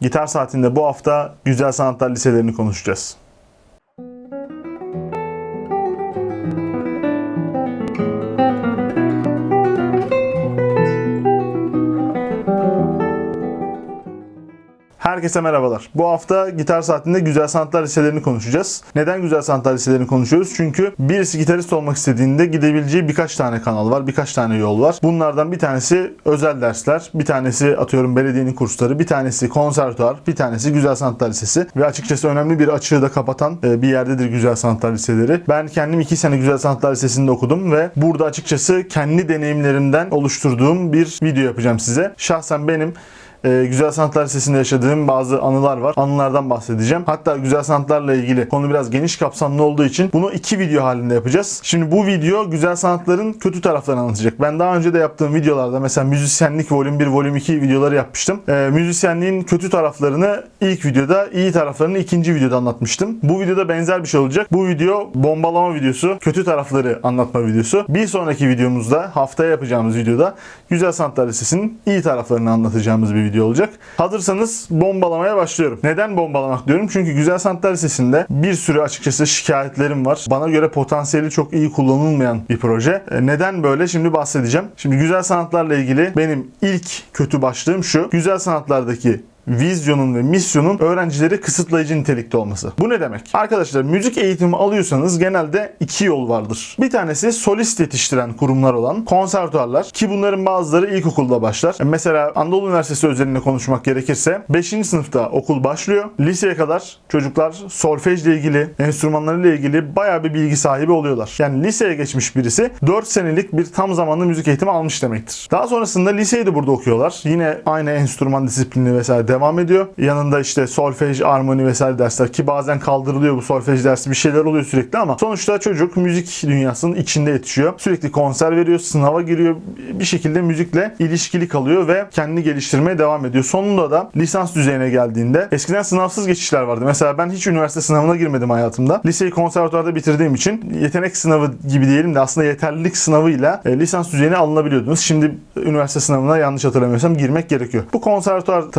Gitar saatinde bu hafta güzel sanatlar liselerini konuşacağız. Herkese merhabalar. Bu hafta Gitar Saati'nde Güzel Sanatlar Liselerini konuşacağız. Neden Güzel Sanatlar Liselerini konuşuyoruz? Çünkü birisi gitarist olmak istediğinde gidebileceği birkaç tane kanal var, birkaç tane yol var. Bunlardan bir tanesi özel dersler, bir tanesi atıyorum belediyenin kursları, bir tanesi konservatuar, bir tanesi Güzel Sanatlar Lisesi. Ve açıkçası önemli bir açığı da kapatan e, bir yerdedir Güzel Sanatlar Liseleri. Ben kendim iki sene Güzel Sanatlar Lisesi'nde okudum ve burada açıkçası kendi deneyimlerimden oluşturduğum bir video yapacağım size. Şahsen benim e, Güzel Sanatlar Lisesi'nde yaşadığım bazı anılar var. Anılardan bahsedeceğim. Hatta güzel sanatlarla ilgili konu biraz geniş kapsamlı olduğu için bunu iki video halinde yapacağız. Şimdi bu video güzel sanatların kötü taraflarını anlatacak. Ben daha önce de yaptığım videolarda mesela müzisyenlik volüm 1, volüm 2 videoları yapmıştım. E, müzisyenliğin kötü taraflarını ilk videoda, iyi taraflarını ikinci videoda anlatmıştım. Bu videoda benzer bir şey olacak. Bu video bombalama videosu, kötü tarafları anlatma videosu. Bir sonraki videomuzda, haftaya yapacağımız videoda Güzel Sanatlar Lisesi'nin iyi taraflarını anlatacağımız bir video olacak. Hazırsanız bombalamaya başlıyorum. Neden bombalamak diyorum? Çünkü Güzel Sanatlar Lisesi'nde bir sürü açıkçası şikayetlerim var. Bana göre potansiyeli çok iyi kullanılmayan bir proje. E, Neden böyle? Şimdi bahsedeceğim. Şimdi güzel sanatlarla ilgili benim ilk kötü başlığım şu. Güzel sanatlardaki vizyonun ve misyonun öğrencileri kısıtlayıcı nitelikte olması. Bu ne demek? Arkadaşlar müzik eğitimi alıyorsanız genelde iki yol vardır. Bir tanesi solist yetiştiren kurumlar olan konservatuarlar ki bunların bazıları ilkokulda başlar. Mesela Anadolu Üniversitesi özelinde konuşmak gerekirse 5. sınıfta okul başlıyor. Liseye kadar çocuklar solfejle ilgili, enstrümanlarıyla ilgili bayağı bir bilgi sahibi oluyorlar. Yani liseye geçmiş birisi 4 senelik bir tam zamanlı müzik eğitimi almış demektir. Daha sonrasında liseyi de burada okuyorlar. Yine aynı enstrüman disiplini vesaire devam ediyor. Yanında işte solfej, armoni vesaire dersler ki bazen kaldırılıyor bu solfej dersi bir şeyler oluyor sürekli ama sonuçta çocuk müzik dünyasının içinde yetişiyor. Sürekli konser veriyor, sınava giriyor. Bir şekilde müzikle ilişkili kalıyor ve kendini geliştirmeye devam ediyor. Sonunda da lisans düzeyine geldiğinde eskiden sınavsız geçişler vardı. Mesela ben hiç üniversite sınavına girmedim hayatımda. Liseyi konservatuarda bitirdiğim için yetenek sınavı gibi diyelim de aslında yeterlilik sınavıyla e, lisans düzeyine alınabiliyordunuz. Şimdi üniversite sınavına yanlış hatırlamıyorsam girmek gerekiyor. Bu konservatuar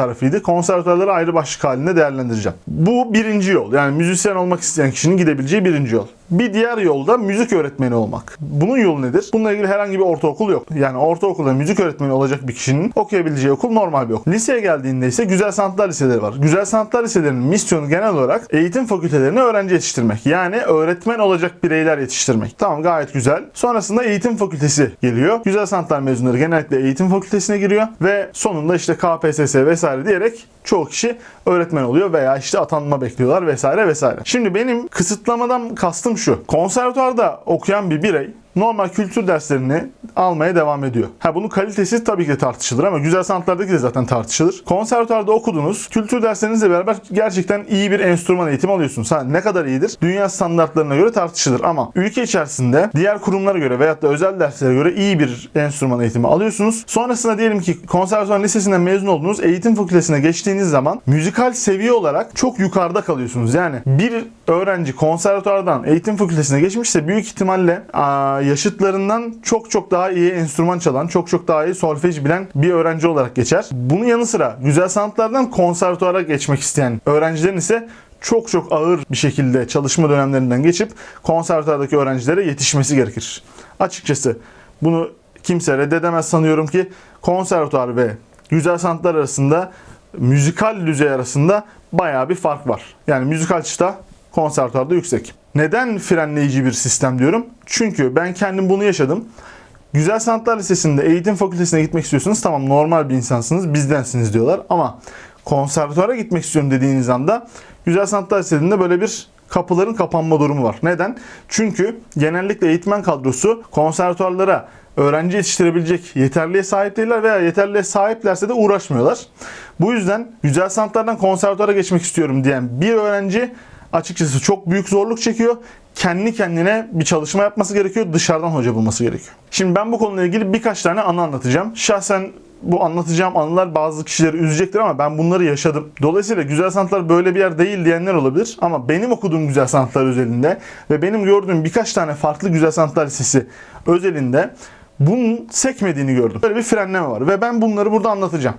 Konservatuarları ayrı başlık halinde değerlendireceğim. Bu birinci yol. Yani müzisyen olmak isteyen kişinin gidebileceği birinci yol. Bir diğer yolda müzik öğretmeni olmak. Bunun yolu nedir? Bununla ilgili herhangi bir ortaokul yok. Yani ortaokulda müzik öğretmeni olacak bir kişinin okuyabileceği okul normal bir okul. Liseye geldiğinde ise güzel sanatlar liseleri var. Güzel sanatlar liselerinin misyonu genel olarak eğitim fakültelerine öğrenci yetiştirmek. Yani öğretmen olacak bireyler yetiştirmek. Tamam gayet güzel. Sonrasında eğitim fakültesi geliyor. Güzel sanatlar mezunları genellikle eğitim fakültesine giriyor ve sonunda işte KPSS vesaire diyerek çoğu kişi öğretmen oluyor veya işte atanma bekliyorlar vesaire vesaire. Şimdi benim kısıtlamadan kastım şu. Konservatuarda okuyan bir birey normal kültür derslerini almaya devam ediyor. Ha bunun kalitesi tabii ki de tartışılır ama güzel sanatlardaki de zaten tartışılır. Konservatuarda okudunuz. Kültür derslerinizle beraber gerçekten iyi bir enstrüman eğitimi alıyorsunuz. Ha ne kadar iyidir? Dünya standartlarına göre tartışılır ama ülke içerisinde diğer kurumlara göre veyahut da özel derslere göre iyi bir enstrüman eğitimi alıyorsunuz. Sonrasında diyelim ki konservatuar lisesinden mezun oldunuz. Eğitim fakültesine geçtiğiniz zaman müzikal seviye olarak çok yukarıda kalıyorsunuz. Yani bir öğrenci konservatuardan eğitim fakültesine geçmişse büyük ihtimalle aa, yaşıtlarından çok çok daha iyi enstrüman çalan, çok çok daha iyi solfej bilen bir öğrenci olarak geçer. Bunun yanı sıra güzel sanatlardan konservatuara geçmek isteyen öğrencilerin ise çok çok ağır bir şekilde çalışma dönemlerinden geçip konservatuardaki öğrencilere yetişmesi gerekir. Açıkçası bunu kimse reddedemez sanıyorum ki konservatuar ve güzel sanatlar arasında müzikal düzey arasında bayağı bir fark var. Yani müzikal çıta konservatuarda yüksek. Neden frenleyici bir sistem diyorum? Çünkü ben kendim bunu yaşadım. Güzel Sanatlar Lisesi'nde eğitim fakültesine gitmek istiyorsunuz. Tamam normal bir insansınız, bizdensiniz diyorlar. Ama konservatuara gitmek istiyorum dediğiniz anda Güzel Sanatlar Lisesi'nde böyle bir kapıların kapanma durumu var. Neden? Çünkü genellikle eğitmen kadrosu konservatuarlara öğrenci yetiştirebilecek yeterliğe sahip değiller veya yeterliğe sahiplerse de uğraşmıyorlar. Bu yüzden güzel sanatlardan konservatuara geçmek istiyorum diyen bir öğrenci açıkçası çok büyük zorluk çekiyor. Kendi kendine bir çalışma yapması gerekiyor. Dışarıdan hoca bulması gerekiyor. Şimdi ben bu konuyla ilgili birkaç tane anı anlatacağım. Şahsen bu anlatacağım anılar bazı kişileri üzecektir ama ben bunları yaşadım. Dolayısıyla güzel sanatlar böyle bir yer değil diyenler olabilir ama benim okuduğum güzel sanatlar özelinde ve benim gördüğüm birkaç tane farklı güzel sanatlar lisesi özelinde bunun sekmediğini gördüm. Böyle bir frenleme var ve ben bunları burada anlatacağım.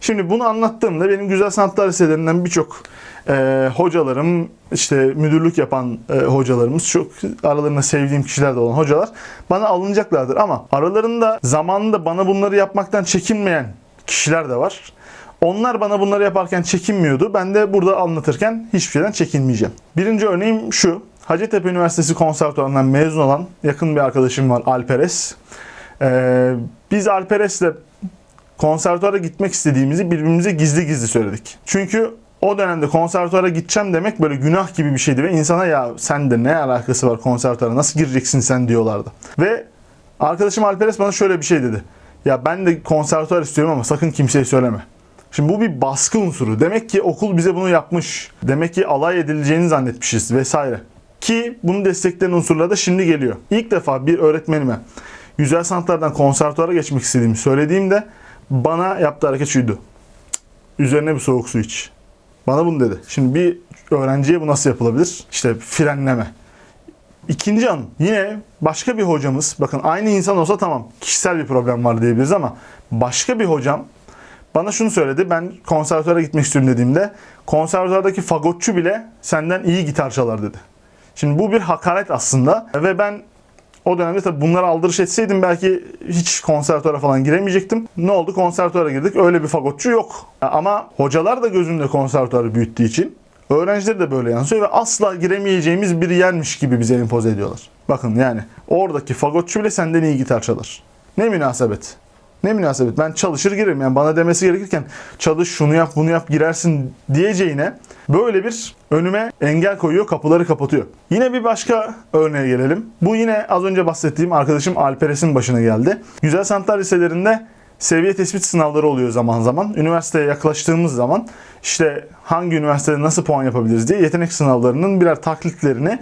Şimdi bunu anlattığımda benim güzel sanatlar liselerinden birçok e, hocalarım, işte müdürlük yapan e, hocalarımız, çok aralarında sevdiğim kişiler de olan hocalar bana alınacaklardır. Ama aralarında zamanında bana bunları yapmaktan çekinmeyen kişiler de var. Onlar bana bunları yaparken çekinmiyordu. Ben de burada anlatırken hiçbir şeyden çekinmeyeceğim. Birinci örneğim şu. Hacettepe Üniversitesi konservatuvarından mezun olan yakın bir arkadaşım var Alperes. Ee, biz Alperes'le konservatuara gitmek istediğimizi birbirimize gizli gizli söyledik. Çünkü o dönemde konservatuara gideceğim demek böyle günah gibi bir şeydi ve insana ya sen de ne alakası var konservatuara nasıl gireceksin sen diyorlardı. Ve arkadaşım Alperes bana şöyle bir şey dedi. Ya ben de konservatuar istiyorum ama sakın kimseye söyleme. Şimdi bu bir baskı unsuru. Demek ki okul bize bunu yapmış. Demek ki alay edileceğini zannetmişiz vesaire. Ki bunu destekleyen unsurlar da şimdi geliyor. İlk defa bir öğretmenime güzel sanatlardan konservatuara geçmek istediğimi söylediğimde bana yaptığı hareket şuydu. "Cık, Üzerine bir soğuk su iç. Bana bunu dedi. Şimdi bir öğrenciye bu nasıl yapılabilir? İşte frenleme. İkinci an yine başka bir hocamız, bakın aynı insan olsa tamam kişisel bir problem var diyebiliriz ama başka bir hocam bana şunu söyledi. Ben konservatuara gitmek istiyorum dediğimde konservatuardaki fagotçu bile senden iyi gitar çalar dedi. Şimdi bu bir hakaret aslında ve ben o dönemde tabii bunları aldırış etseydim belki hiç konservatuara falan giremeyecektim. Ne oldu? Konservatuara girdik. Öyle bir fagotçu yok. Ama hocalar da gözünde konservatuarı büyüttüğü için öğrencileri de böyle yansıyor ve asla giremeyeceğimiz bir yermiş gibi bize empoze ediyorlar. Bakın yani oradaki fagotçu bile senden iyi gitar çalar. Ne münasebet. Ne münasebet. Ben çalışır girerim. Yani bana demesi gerekirken çalış şunu yap bunu yap girersin diyeceğine böyle bir önüme engel koyuyor kapıları kapatıyor. Yine bir başka örneğe gelelim. Bu yine az önce bahsettiğim arkadaşım Alperes'in başına geldi. Güzel Sanatlar Liselerinde seviye tespit sınavları oluyor zaman zaman. Üniversiteye yaklaştığımız zaman işte hangi üniversitede nasıl puan yapabiliriz diye yetenek sınavlarının birer taklitlerini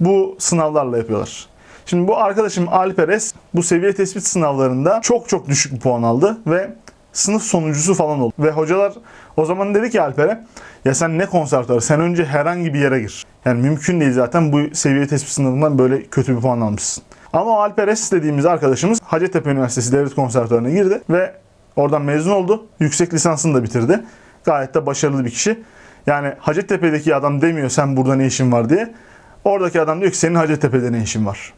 bu sınavlarla yapıyorlar. Şimdi bu arkadaşım Alperes bu seviye tespit sınavlarında çok çok düşük bir puan aldı ve sınıf sonuncusu falan oldu. Ve hocalar o zaman dedi ki Alper'e ya sen ne konservatuarı sen önce herhangi bir yere gir. Yani mümkün değil zaten bu seviye tespit sınavından böyle kötü bir puan almışsın. Ama Alperes dediğimiz arkadaşımız Hacettepe Üniversitesi Devlet Konservatuarı'na girdi ve oradan mezun oldu. Yüksek lisansını da bitirdi. Gayet de başarılı bir kişi. Yani Hacettepe'deki adam demiyor sen burada ne işin var diye. Oradaki adam diyor ki senin Hacettepe'de ne işin var.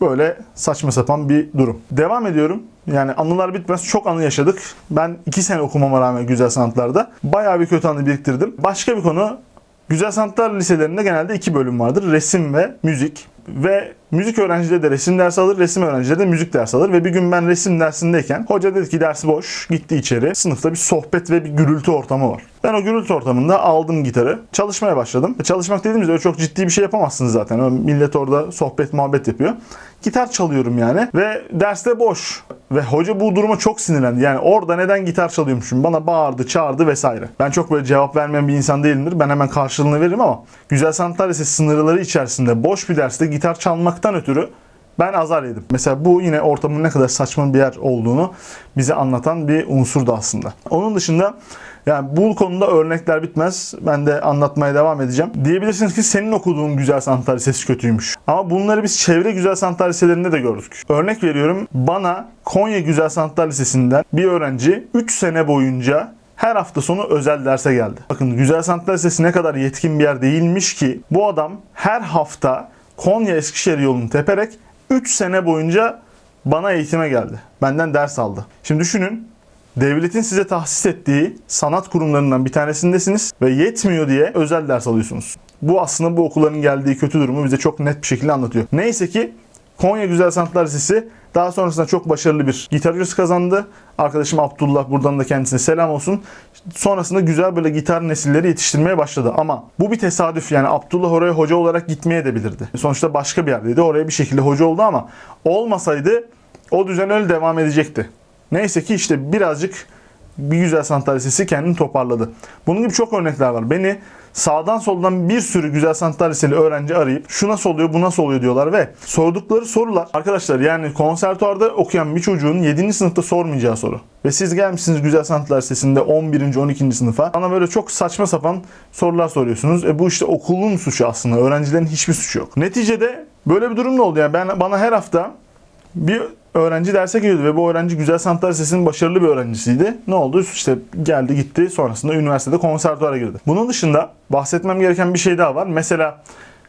Böyle saçma sapan bir durum. Devam ediyorum. Yani anılar bitmez. Çok anı yaşadık. Ben iki sene okumama rağmen güzel sanatlarda bayağı bir kötü anı biriktirdim. Başka bir konu Güzel Sanatlar Liselerinde genelde iki bölüm vardır. Resim ve müzik. Ve müzik öğrencileri de resim dersi alır, resim öğrencileri de müzik dersi alır. Ve bir gün ben resim dersindeyken hoca dedi ki dersi boş, gitti içeri. Sınıfta bir sohbet ve bir gürültü ortamı var. Ben o gürültü ortamında aldım gitarı, çalışmaya başladım. E, Çalışmak dediğimizde öyle çok ciddi bir şey yapamazsınız zaten. Millet orada sohbet muhabbet yapıyor. Gitar çalıyorum yani ve derste boş. Ve hoca bu duruma çok sinirlendi. Yani orada neden gitar çalıyormuşum? Bana bağırdı, çağırdı vesaire. Ben çok böyle cevap vermeyen bir insan değilimdir. Ben hemen karşılığını veririm ama Güzel Sanatlar Lisesi sınırları içerisinde boş bir derste gitar çalmaktan ötürü ben azar yedim. Mesela bu yine ortamın ne kadar saçma bir yer olduğunu bize anlatan bir unsurdu aslında. Onun dışında yani bu konuda örnekler bitmez. Ben de anlatmaya devam edeceğim. Diyebilirsiniz ki senin okuduğun güzel sanatlar lisesi kötüymüş. Ama bunları biz çevre güzel sanatlar liselerinde de gördük. Örnek veriyorum. Bana Konya Güzel Sanatlar Lisesi'nden bir öğrenci 3 sene boyunca her hafta sonu özel derse geldi. Bakın Güzel Sanatlar Lisesi ne kadar yetkin bir yer değilmiş ki bu adam her hafta Konya Eskişehir yolunu teperek 3 sene boyunca bana eğitime geldi. Benden ders aldı. Şimdi düşünün Devletin size tahsis ettiği sanat kurumlarından bir tanesindesiniz ve yetmiyor diye özel ders alıyorsunuz. Bu aslında bu okulların geldiği kötü durumu bize çok net bir şekilde anlatıyor. Neyse ki Konya Güzel Sanatlar Lisesi daha sonrasında çok başarılı bir gitar hocası kazandı. Arkadaşım Abdullah buradan da kendisine selam olsun. Sonrasında güzel böyle gitar nesilleri yetiştirmeye başladı. Ama bu bir tesadüf yani Abdullah oraya hoca olarak gitmeye de bilirdi. Sonuçta başka bir yerdeydi. Oraya bir şekilde hoca oldu ama olmasaydı o düzen öyle devam edecekti. Neyse ki işte birazcık bir güzel sanatlar lisesi kendini toparladı. Bunun gibi çok örnekler var. Beni sağdan soldan bir sürü güzel sanatlar liseli öğrenci arayıp şu nasıl oluyor bu nasıl oluyor diyorlar ve sordukları sorular arkadaşlar yani konservatuarda okuyan bir çocuğun 7. sınıfta sormayacağı soru. Ve siz gelmişsiniz Güzel Sanatlar Lisesi'nde 11. 12. sınıfa. Bana böyle çok saçma sapan sorular soruyorsunuz. E bu işte okulun suçu aslında. Öğrencilerin hiçbir suçu yok. Neticede böyle bir durum ne oldu? Yani ben bana her hafta bir öğrenci derse geliyordu ve bu öğrenci Güzel Sanatlar Lisesi'nin başarılı bir öğrencisiydi. Ne oldu? İşte geldi gitti sonrasında üniversitede konservatuara girdi. Bunun dışında bahsetmem gereken bir şey daha var. Mesela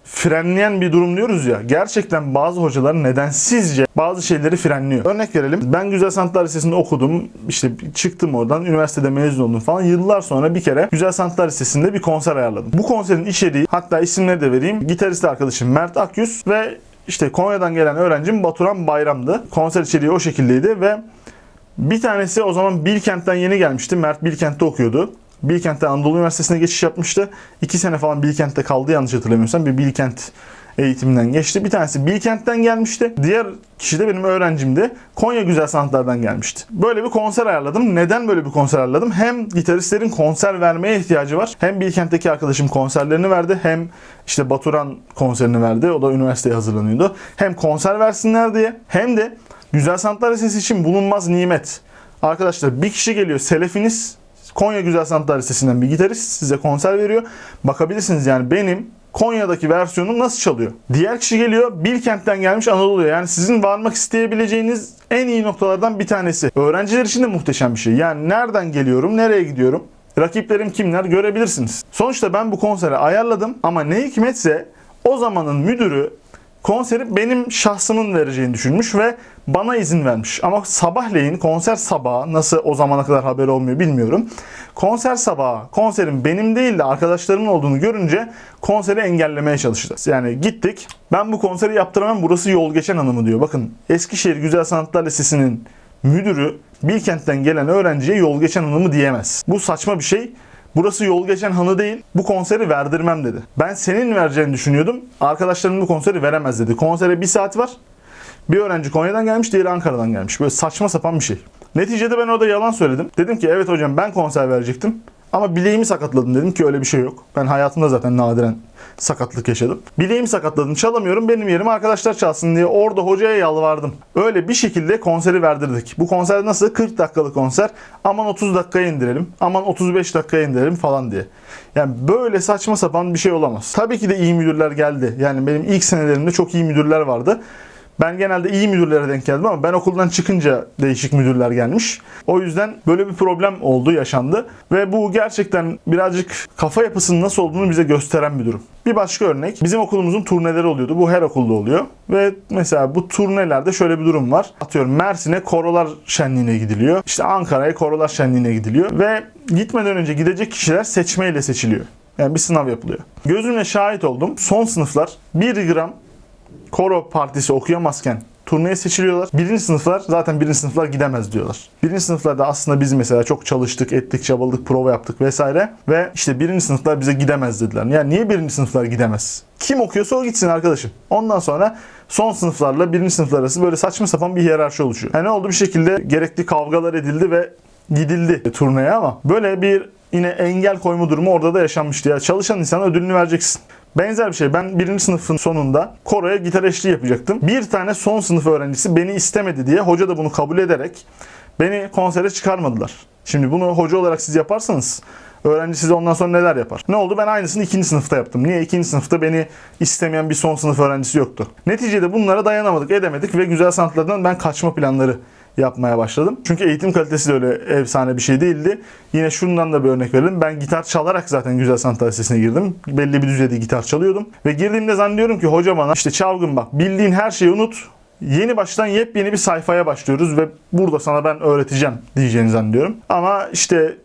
frenleyen bir durum diyoruz ya. Gerçekten bazı hocalar nedensizce bazı şeyleri frenliyor. Örnek verelim. Ben Güzel Sanatlar Lisesi'nde okudum. İşte çıktım oradan. Üniversitede mezun oldum falan. Yıllar sonra bir kere Güzel Sanatlar Lisesi'nde bir konser ayarladım. Bu konserin içeriği hatta isimleri de vereyim. Gitarist arkadaşım Mert Akyüz ve işte Konya'dan gelen öğrencim Baturan Bayram'dı. Konser içeriği o şekildeydi ve bir tanesi o zaman Bilkent'ten yeni gelmişti. Mert Bilkent'te okuyordu. Bilkent'te Anadolu Üniversitesi'ne geçiş yapmıştı. İki sene falan Bilkent'te kaldı yanlış hatırlamıyorsam. Bir Bilkent eğitiminden geçti. Bir tanesi Bilkent'ten gelmişti. Diğer kişi de benim öğrencimdi. Konya Güzel Sanatlar'dan gelmişti. Böyle bir konser ayarladım. Neden böyle bir konser ayarladım? Hem gitaristlerin konser vermeye ihtiyacı var. Hem Bilkent'teki arkadaşım konserlerini verdi. Hem işte Baturan konserini verdi. O da üniversiteye hazırlanıyordu. Hem konser versinler diye hem de Güzel Sanatlar Lisesi için bulunmaz nimet. Arkadaşlar bir kişi geliyor selefiniz Konya Güzel Sanatlar Lisesi'nden bir gitarist size konser veriyor. Bakabilirsiniz yani benim Konya'daki versiyonum nasıl çalıyor? Diğer kişi geliyor Bilkent'ten gelmiş Anadolu'ya. Yani sizin varmak isteyebileceğiniz en iyi noktalardan bir tanesi. Öğrenciler için de muhteşem bir şey. Yani nereden geliyorum, nereye gidiyorum? Rakiplerim kimler görebilirsiniz. Sonuçta ben bu konseri ayarladım ama ne hikmetse o zamanın müdürü konseri benim şahsımın vereceğini düşünmüş ve bana izin vermiş. Ama sabahleyin konser sabahı nasıl o zamana kadar haber olmuyor bilmiyorum. Konser sabahı konserin benim değil de arkadaşlarımın olduğunu görünce konseri engellemeye çalışacağız. Yani gittik. Ben bu konseri yaptıramam burası yol geçen hanımı diyor. Bakın Eskişehir Güzel Sanatlar Lisesi'nin müdürü Bilkent'ten gelen öğrenciye yol geçen hanımı diyemez. Bu saçma bir şey. Burası yol geçen hanı değil. Bu konseri verdirmem dedi. Ben senin vereceğini düşünüyordum. Arkadaşlarım bu konseri veremez dedi. Konsere bir saat var. Bir öğrenci Konya'dan gelmiş, diğeri Ankara'dan gelmiş. Böyle saçma sapan bir şey. Neticede ben orada yalan söyledim. Dedim ki evet hocam ben konser verecektim. Ama bileğimi sakatladım dedim ki öyle bir şey yok. Ben hayatımda zaten nadiren sakatlık yaşadım. Bileğimi sakatladım çalamıyorum benim yerime arkadaşlar çalsın diye orada hocaya yalvardım. Öyle bir şekilde konseri verdirdik. Bu konser nasıl? 40 dakikalık konser. Aman 30 dakikaya indirelim. Aman 35 dakikaya indirelim falan diye. Yani böyle saçma sapan bir şey olamaz. Tabii ki de iyi müdürler geldi. Yani benim ilk senelerimde çok iyi müdürler vardı. Ben genelde iyi müdürlere denk geldim ama ben okuldan çıkınca değişik müdürler gelmiş. O yüzden böyle bir problem oldu, yaşandı. Ve bu gerçekten birazcık kafa yapısının nasıl olduğunu bize gösteren bir durum. Bir başka örnek, bizim okulumuzun turneleri oluyordu. Bu her okulda oluyor. Ve mesela bu turnelerde şöyle bir durum var. Atıyorum Mersin'e korolar şenliğine gidiliyor. İşte Ankara'ya korolar şenliğine gidiliyor. Ve gitmeden önce gidecek kişiler seçmeyle seçiliyor. Yani bir sınav yapılıyor. Gözümle şahit oldum. Son sınıflar 1 gram koro partisi okuyamazken turneye seçiliyorlar. Birinci sınıflar zaten birinci sınıflar gidemez diyorlar. Birinci sınıflarda aslında biz mesela çok çalıştık, ettik, çabaladık, prova yaptık vesaire. Ve işte birinci sınıflar bize gidemez dediler. Yani niye birinci sınıflar gidemez? Kim okuyorsa o gitsin arkadaşım. Ondan sonra son sınıflarla birinci sınıflar arası böyle saçma sapan bir hiyerarşi oluşuyor. Yani ne oldu bir şekilde gerekli kavgalar edildi ve gidildi turneye ama böyle bir yine engel koyma durumu orada da yaşanmıştı. Ya çalışan insana ödülünü vereceksin. Benzer bir şey. Ben birinci sınıfın sonunda koroya gitar eşliği yapacaktım. Bir tane son sınıf öğrencisi beni istemedi diye hoca da bunu kabul ederek beni konsere çıkarmadılar. Şimdi bunu hoca olarak siz yaparsanız öğrenci size ondan sonra neler yapar? Ne oldu? Ben aynısını ikinci sınıfta yaptım. Niye? İkinci sınıfta beni istemeyen bir son sınıf öğrencisi yoktu. Neticede bunlara dayanamadık, edemedik ve güzel sanatlardan ben kaçma planları yapmaya başladım. Çünkü eğitim kalitesi de öyle efsane bir şey değildi. Yine şundan da bir örnek verelim. Ben gitar çalarak zaten Güzel Sanatlar Lisesi'ne girdim. Belli bir düzeyde gitar çalıyordum. Ve girdiğimde zannediyorum ki hoca bana işte çalgın bak bildiğin her şeyi unut. Yeni baştan yepyeni bir sayfaya başlıyoruz ve burada sana ben öğreteceğim diyeceğini zannediyorum. Ama işte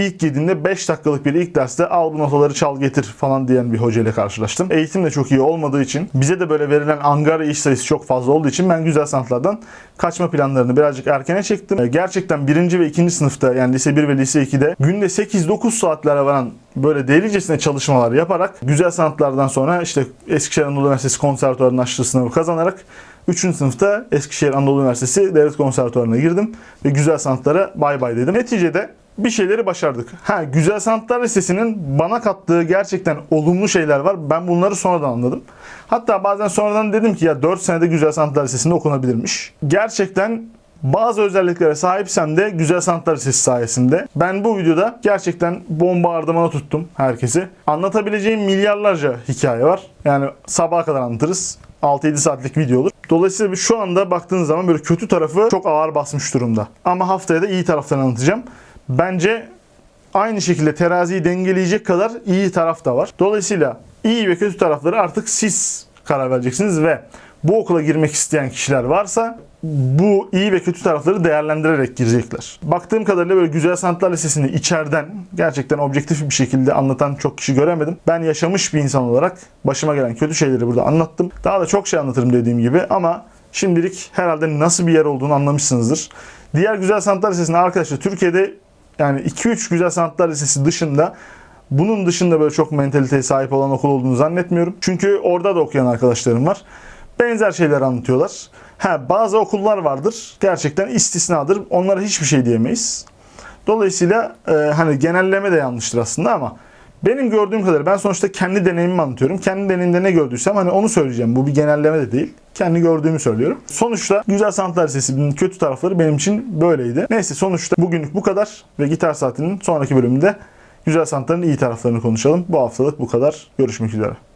İlk girdiğimde 5 dakikalık bir ilk derste al bu notaları çal getir falan diyen bir hoca ile karşılaştım. Eğitim de çok iyi olmadığı için bize de böyle verilen angarya iş sayısı çok fazla olduğu için ben güzel sanatlardan kaçma planlarını birazcık erkene çektim. Ee, Gerçekten birinci ve ikinci sınıfta yani lise 1 ve lise 2'de günde 8-9 saatlere varan böyle delicesine çalışmalar yaparak güzel sanatlardan sonra işte Eskişehir Anadolu Üniversitesi konservatuarının açtığı sınavı kazanarak 3. sınıfta Eskişehir Anadolu Üniversitesi Devlet Konservatuarı'na girdim ve güzel sanatlara bay bay dedim. Neticede bir şeyleri başardık. Ha Güzel Sanatlar Lisesi'nin bana kattığı gerçekten olumlu şeyler var. Ben bunları sonradan anladım. Hatta bazen sonradan dedim ki ya 4 senede Güzel Sanatlar Lisesi'nde okunabilirmiş. Gerçekten bazı özelliklere sahipsem de Güzel Sanatlar Lisesi sayesinde. Ben bu videoda gerçekten bombardımana tuttum herkesi. Anlatabileceğim milyarlarca hikaye var. Yani sabaha kadar anlatırız. 6-7 saatlik video olur. Dolayısıyla şu anda baktığınız zaman böyle kötü tarafı çok ağır basmış durumda. Ama haftaya da iyi taraflarını anlatacağım. Bence aynı şekilde teraziyi dengeleyecek kadar iyi taraf da var. Dolayısıyla iyi ve kötü tarafları artık siz karar vereceksiniz ve bu okula girmek isteyen kişiler varsa bu iyi ve kötü tarafları değerlendirerek girecekler. Baktığım kadarıyla böyle Güzel Sanatlar Lisesi'ni içeriden gerçekten objektif bir şekilde anlatan çok kişi göremedim. Ben yaşamış bir insan olarak başıma gelen kötü şeyleri burada anlattım. Daha da çok şey anlatırım dediğim gibi ama şimdilik herhalde nasıl bir yer olduğunu anlamışsınızdır. Diğer Güzel Sanatlar Lisesi'nde arkadaşlar Türkiye'de yani 2-3 Güzel Sanatlar Lisesi dışında bunun dışında böyle çok mentaliteye sahip olan okul olduğunu zannetmiyorum. Çünkü orada da okuyan arkadaşlarım var. Benzer şeyler anlatıyorlar. Ha, bazı okullar vardır. Gerçekten istisnadır. Onlara hiçbir şey diyemeyiz. Dolayısıyla e, hani genelleme de yanlıştır aslında ama benim gördüğüm kadarıyla ben sonuçta kendi deneyimimi anlatıyorum. Kendi deneyimde ne gördüysem hani onu söyleyeceğim. Bu bir genelleme de değil. Kendi gördüğümü söylüyorum. Sonuçta Güzel Sanatlar Lisesi'nin kötü tarafları benim için böyleydi. Neyse sonuçta bugünlük bu kadar ve Gitar Saati'nin sonraki bölümünde Güzel Sanatların iyi taraflarını konuşalım. Bu haftalık bu kadar. Görüşmek üzere.